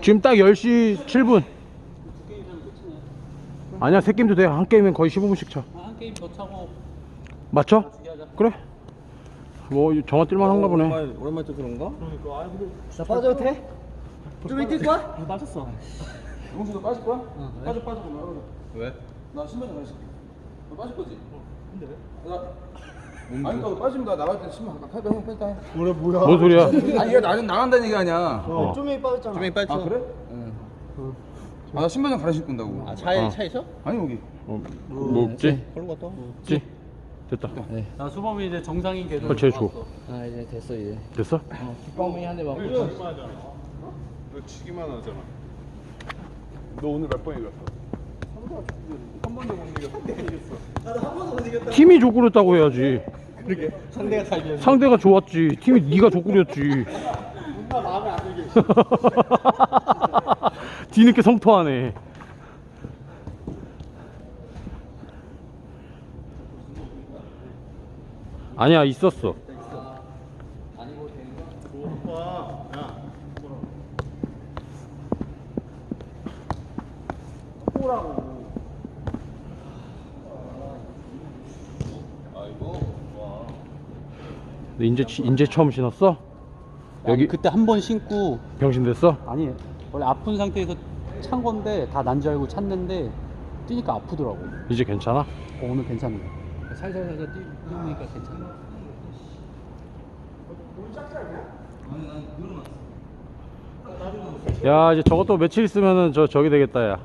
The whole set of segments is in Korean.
지금 딱 10시 7분 아니야 세 게임도 돼한 게임은 거의 15분씩 차 한 게임 더 차고 맞죠? 그래 뭐 정화 뛸만 한가 보네 오랜만에, 오랜만에 또 그런가? 나 빠져도 돼? 좀 이틀 거야? 빠졌어 영수도 빠질 거야? 빠져 빠져 그러면 왜? 나 신발 좀 가르칠게 너 빠질 거지? 근데 왜? 나 아니 너 빠지면 나 나갈 때 신발 잠깐 팔다 형 뺐다 해 뭐래 뭐야? 뭔 소리야 아니 이게 나는 나간다는 얘기 아니야 어. 좀이 빠졌잖아. 좀이 아 그래? 아나 신발 좀 가르칠 건다고 아 차에 어. 차에서? 아니 여기 어, 뭐 없지? 걸로 갔다. 없지? 됐다 나 수범이 이제 정상인 궤도 어, 제일 좋아. 아 이제 됐어 이제. 됐어? 뒷방망이 한대 맞고. 너 치기만 하잖아. 너 오늘 몇 번 이겼어? 팀이 족구렸다고 해야지 상대가 잘 비었어. 상대가 좋았지 팀이 네가 족구렸지 존나 마음에 안 들게. 뒤늦게 성토하네 아니야 있었어 너 인제 치- 인제 처음 신었어? 여기 여기 그때 한 번 신고 병신 됐어? 아니 원래 아픈 상태에서 찬 건데 다 난 줄 알고 찼는데 뛰니까 아프더라고 어, 이제 괜찮아? 오늘 괜찮네 살살살살 뛰, 뛰니까 괜찮아 야 이제 저것도 며칠 있으면은 저 저기 되겠다 야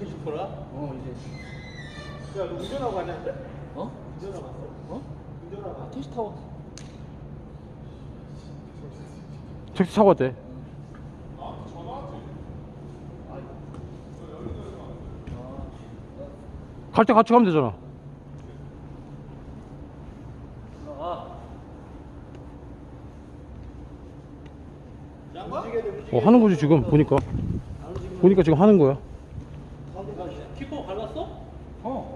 어 이제. 야너 운전하고 가냐? 어? 운전하고 왔어? 어? 운전하고. 아 택시 타고. 택시 타고 왔대 갈 때 같이 가면 되잖아 어 하는 거지 지금 보니까 보니까 지금 하는 거야 발랐어?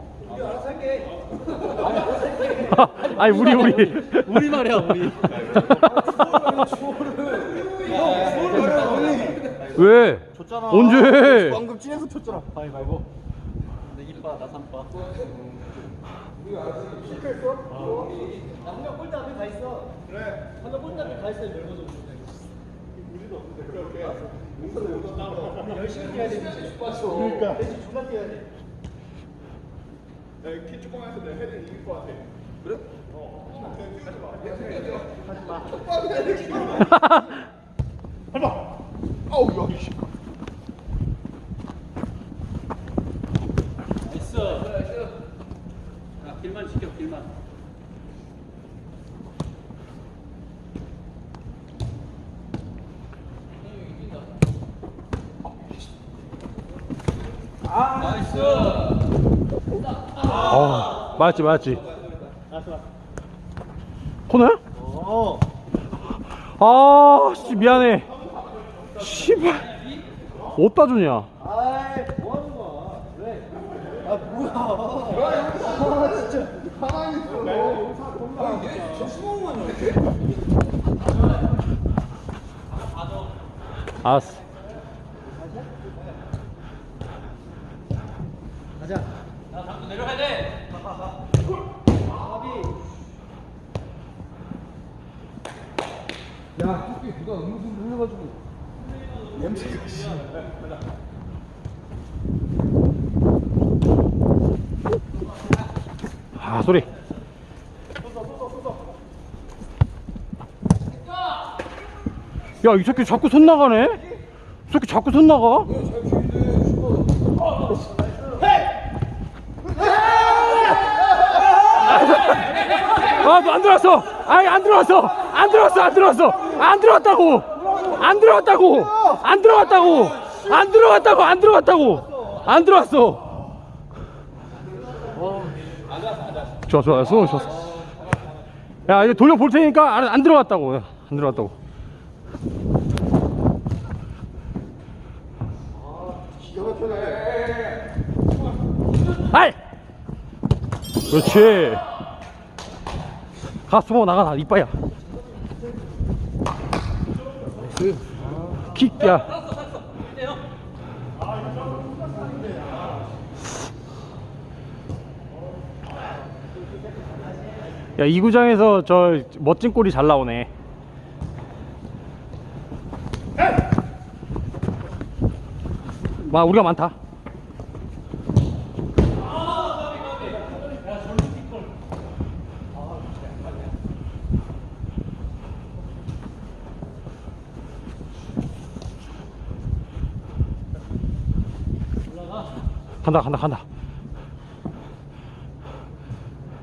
아니 우리 우리 우리 말이야 우리 왜 줬잖아. 언제 방금 찐에서 쳤잖아. 바위 말고 내 이빠 나 삼빠 한명 골대 앞에 가 있어. 그래. 한명 골대 앞에 가 있어. 넓어져. 우리도 없는데 그렇게. 우리 열심히 뛰어야 돼. 그러니까. 대신 존나 뛰어야 돼. 내키 조그만해서 내 헤딩 이길 것 같아. 아우 야 씨. 나이스. 야 길만 지켜 길만 어 맞지 맞지 코너야? 아 씨 미안해 씨발 어디다 주냐 아이 뭐 하는 거야? 왜? 아 뭐야? 아 진짜. 가만히 있어. 알았어 가자. 내려가야 돼 야 특히 누가 음료수 흘려가지고 냄새가 씨. 아 소리 야 이 새끼 자꾸 손 나가네? 이 새끼 자꾸 손 나가? 아너 안 들어왔어. 아이 안 들어왔어. 안 들어왔어 안 들어왔어. 안 들어왔다고. 안 들어왔다고. 안 들어왔다고. 안 들어왔다고 안 들어왔다고. 안 들어왔어. 좋아 좋아. 수능 좋았어. 야 이제 돌려 볼 테니까 안, 야, 안 들어갔다고 아이! 그렇지. 가, 숨어 나가, 나 이빠야. 킥, 야. 야, 이 구장에서 저 멋진 골이 잘 나오네. 마, 우리가 많다. 간다, 간다, 간다.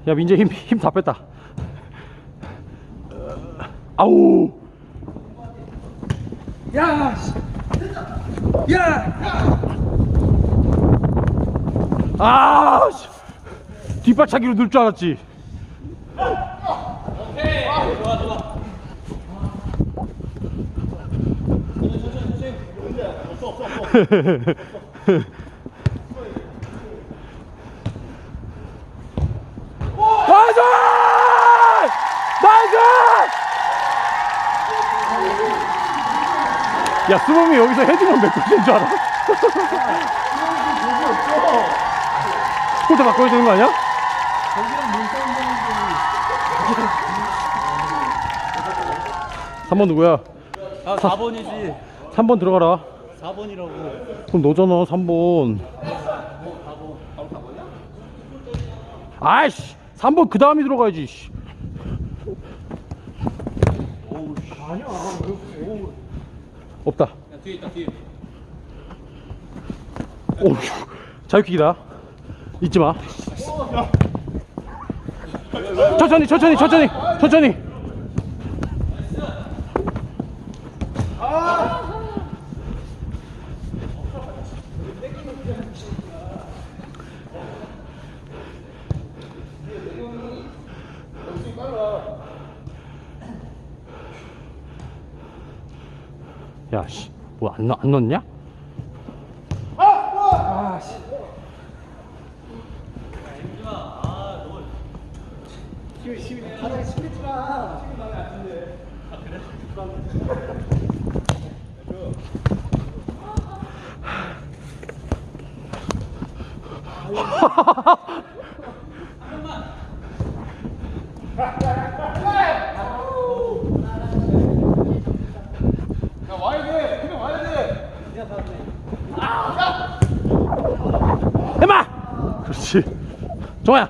야, 민재 힘, 힘 다 뺐다. 아우! 야! 씨. 야! 아! 씨. 뒷발차기로 넣을 줄 알았지. 나이스! 나이스! 야, 수범이 여기서 헤딩은 몇 골인 줄 알아? 골대 바꿔야 되는 거 아니야? 삼 번 누구야? 아 4번이지 3번 들어가라. 4번이라고 그럼 너잖아, 3번. 아이씨, 3번 그 다음이 들어가야지. 씨. 없다. 뒤에 있다 뒤에 오, 자유킥이다. 잊지 마. 천천히, 천천히, 천천히, 천천히. 야, 씨, 뭐 안 안 넣었냐? 야 와야 돼. 그냥 와야 돼. 해마! 그렇지. 정아야.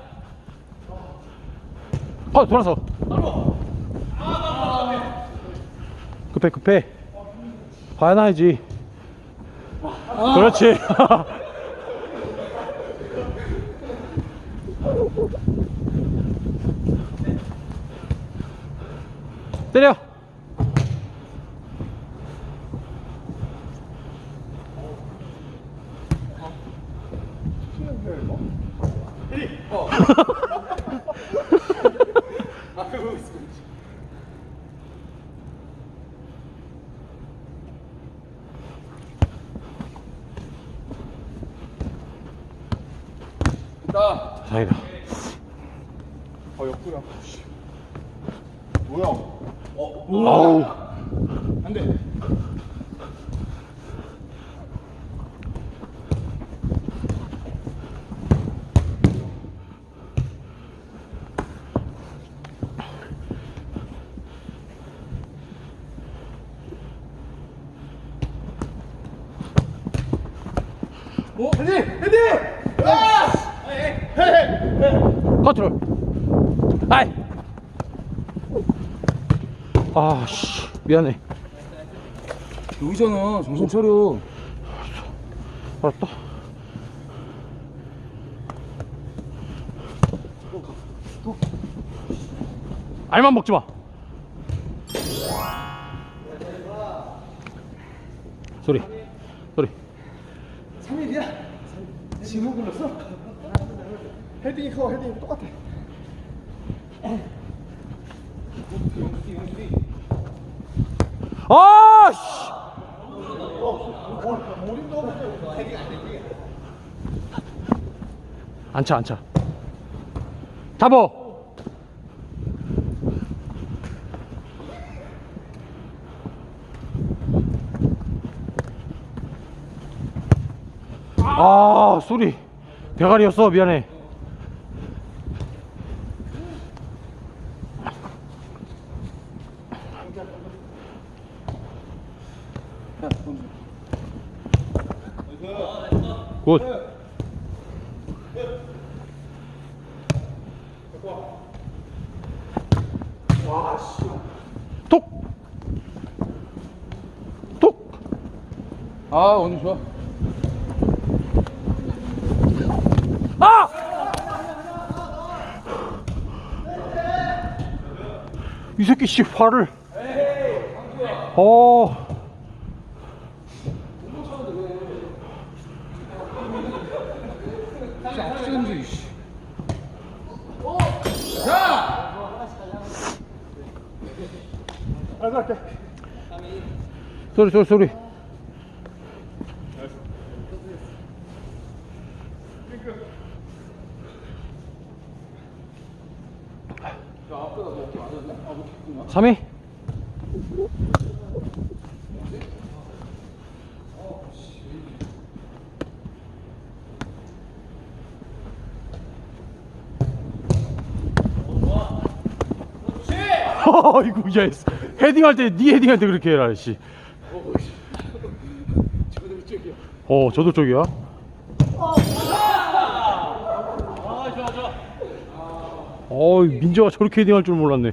어, 돌아서. 급해, 급해. 봐야 나야지. 그렇지. 때려. 나. 다행이다. 어 옆구리야. 씨. 뭐야? 아우. 안 돼. 어, 헤디, 헤디. 컨트롤. 아이. 아, 씨. 미안해. 여기잖아. 정신 차려. 알았다. 알만 먹지 마. 소리. 소리. 3일이야? 지금 불렀어? 헤딩이 커, 헤딩이 똑같아. 아, 씨. 안 차 안 차 잡어 아 소리 대가리였어 미안해 굿 톡! 톡! 아 오늘 좋아. 아! 이 새끼 씨 화를 어 씨. 소리 소리 소리 삼위 이거 야 헤딩할 때네 헤딩할 때 그렇게 해라 씨. 어 저도 쪽이야. 어 민재가 저렇게 헤딩할 줄 몰랐네.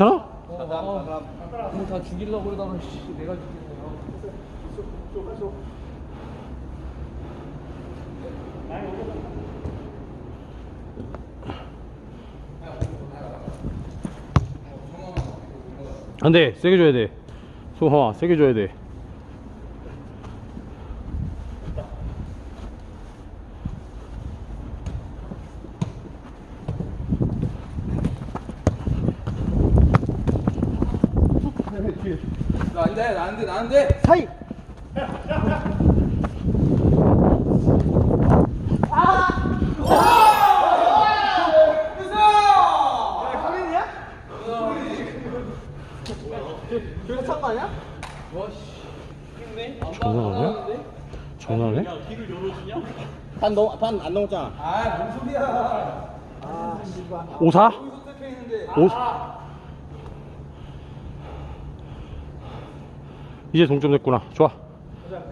괜찮아? 다 죽이려고 그러다가 씨, 내가 죽이네. 안돼 세게 줘야 돼. 소황아 세게 줘야 돼. 나 안돼 나안돼 나안돼. 사이. 장난하냐? 장난해? 반넘 반안 넘었잖아. 아 뭔 소리야. 오사? 오 이제 동점 됐구나. 좋아.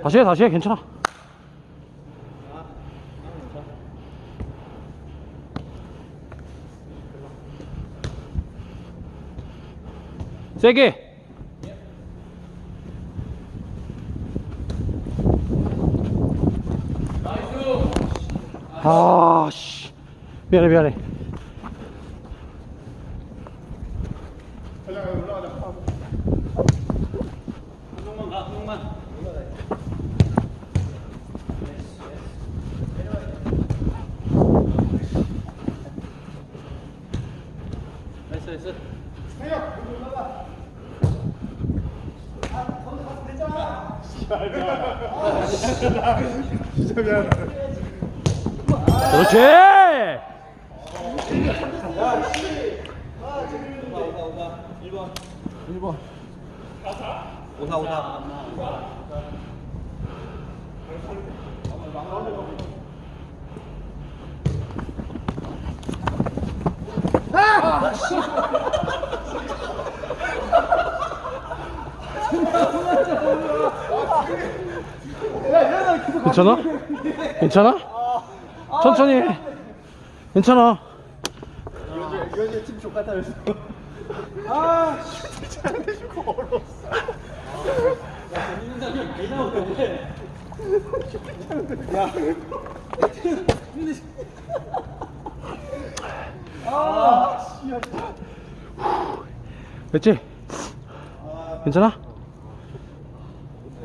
다시 해, 다시 해. 괜찮아. 세게. 아, 씨. 미안해, 미안해. 나이스 나이스. 그렇지! 괜찮아? 괜찮아? 천천히 해. 괜찮아. 이현재 팀 족같다 그랬어. 됐지? 괜찮아?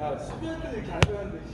야 때는 이렇게 안 되는데.